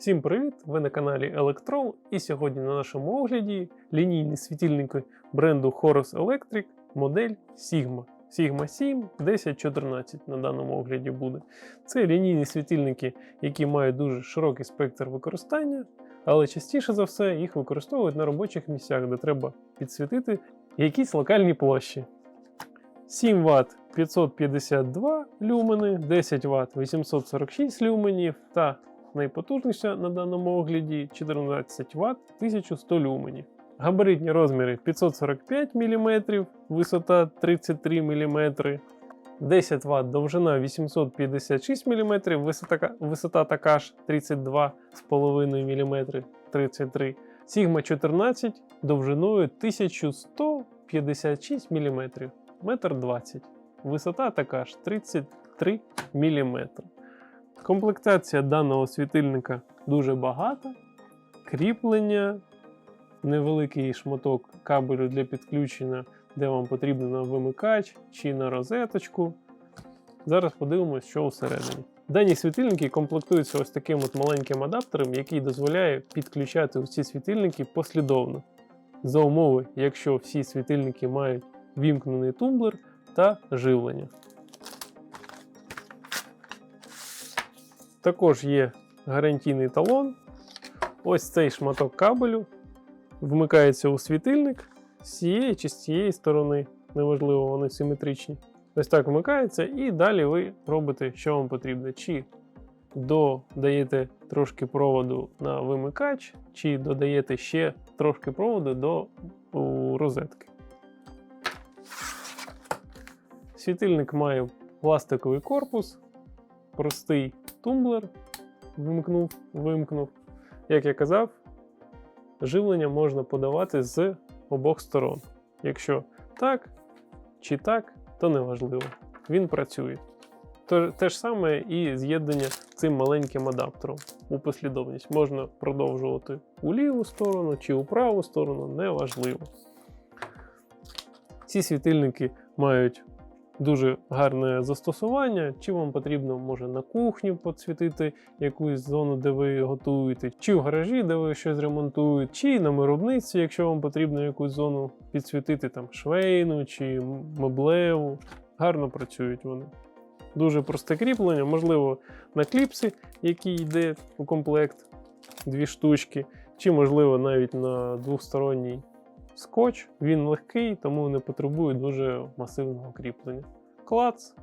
Всім привіт! Ви на каналі Electron і сьогодні на нашому огляді лінійні світильники бренду Horus Electric модель Sigma. Sigma 7 1014 на даному огляді буде. Це лінійні світильники, які мають дуже широкий спектр використання, але частіше за все їх використовують на робочих місцях, де треба підсвітити якісь локальні площі. 7 Вт 552 люмени, 10 Вт 846 люменів та найпотужніша на даному огляді 14 Вт 1100 люменів. Габаритні розміри 545 мм, висота 33 мм, 10 Вт довжина 856 мм, висота, висота така ж 32,5 мм 33 Sigma 14 довжиною 1156 мм, 1,20 м. Висота така ж 33 мм. Комплектація даного світильника дуже багата. Кріплення, невеликий шматок кабелю для підключення, де вам потрібно на вимикач чи на розеточку. Зараз подивимось, що всередині. Дані світильники комплектуються ось таким от маленьким адаптером, який дозволяє підключати усі світильники послідовно. За умови, якщо всі світильники мають вімкнений тумблер та живлення. Також є гарантійний талон. Ось цей шматок кабелю вмикається у світильник з цієї чи з цієї сторони. Неважливо, вони симетричні. Ось так вмикається, і далі ви робите, що вам потрібно. Чи додаєте трошки проводу на вимикач, чи додаєте ще трошки проводу до розетки. Світильник має пластиковий корпус, простий тумблер. Вимкнув, вимкнув. Як я казав, живлення можна подавати з обох сторон. Якщо так чи так, то неважливо. Він працює. Те ж саме і з'єднання цим маленьким адаптером у послідовність. Можна продовжувати у ліву сторону чи у праву сторону, неважливо. Ці світильники мають дуже гарне застосування. Чи вам потрібно може на кухні підсвітити якусь зону, де ви готуєте, чи в гаражі, де ви щось ремонтуєте, чи на виробництві, якщо вам потрібно якусь зону підсвітити, там швейну чи меблеву. Гарно працюють вони. Дуже просте кріплення, можливо, на кліпси, який йде у комплект, дві штучки, чи, можливо, навіть на двосторонній скотч. Він легкий, тому не потребує дуже масивного кріплення. Клац,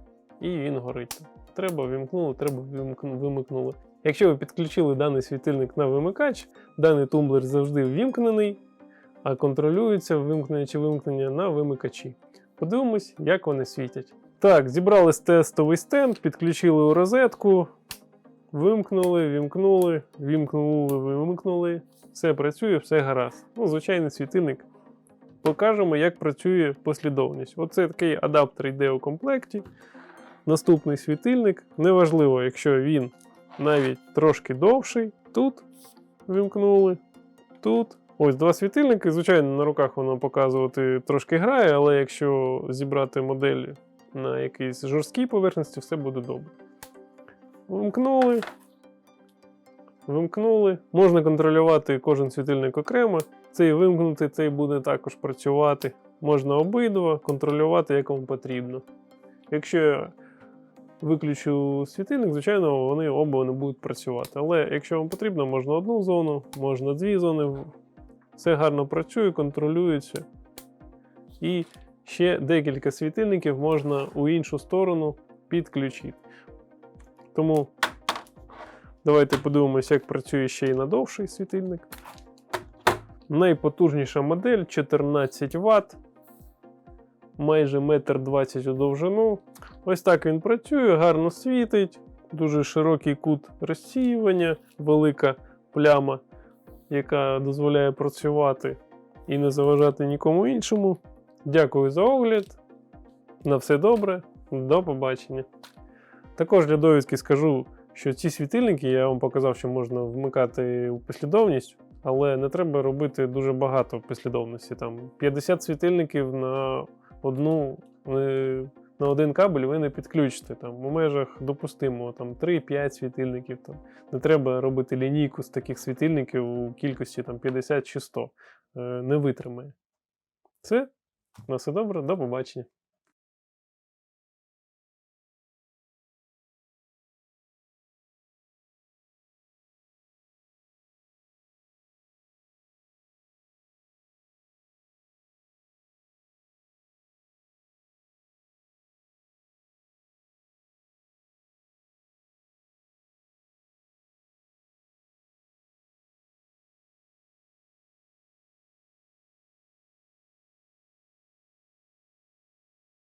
і він горить. Треба вимкнули, треба вимикнули. Якщо ви підключили даний світильник на вимикач, даний тумблер завжди ввімкнений, а контролюється вимкнення чи вимкнення на вимикачі. Подивимось, як вони світять. Так, зібрали тестовий стенд, підключили у розетку, вимкнули, вімкнули, вімкнули, вимкнули. Все працює, все гаразд. Ну, звичайний світильник. Покажемо, як працює послідовність. Оце такий адаптер йде у комплекті. Наступний світильник. Неважливо, якщо він навіть трошки довший. Тут вимкнули, тут. Ось два світильники. Звичайно, на руках воно показувати трошки грає, але якщо зібрати модель на якійсь жорсткій поверхності, все буде добре. Вимкнули. Вимкнули. Можна контролювати кожен світильник окремо. Цей вимкнути, цей буде також працювати. Можна обидва контролювати, як вам потрібно. Якщо я виключу світильник, звичайно, вони оба не будуть працювати. Але якщо вам потрібно, можна одну зону, можна дві зони. Все гарно працює, контролюється. І ще декілька світильників можна у іншу сторону підключити. Тому давайте подивимося, як працює ще й на довший світильник. Найпотужніша модель 14 Вт, майже 1,20 м у довжину. Ось так він працює, гарно світить, дуже широкий кут розсіювання, велика пляма, яка дозволяє працювати і не заважати нікому іншому. Дякую за огляд. На все добре, до побачення. Також для довідки скажу, що ці світильники я вам показав, що можна вмикати у послідовність. Але не треба робити дуже багато послідовності. Там 50 світильників на одну на один кабель ви не підключите. Там, у межах допустимого там, 3-5 світильників. Там. Не треба робити лінійку з таких світильників у кількості там, 50 чи 100. Е, не витримає. Все. На все добре, до побачення.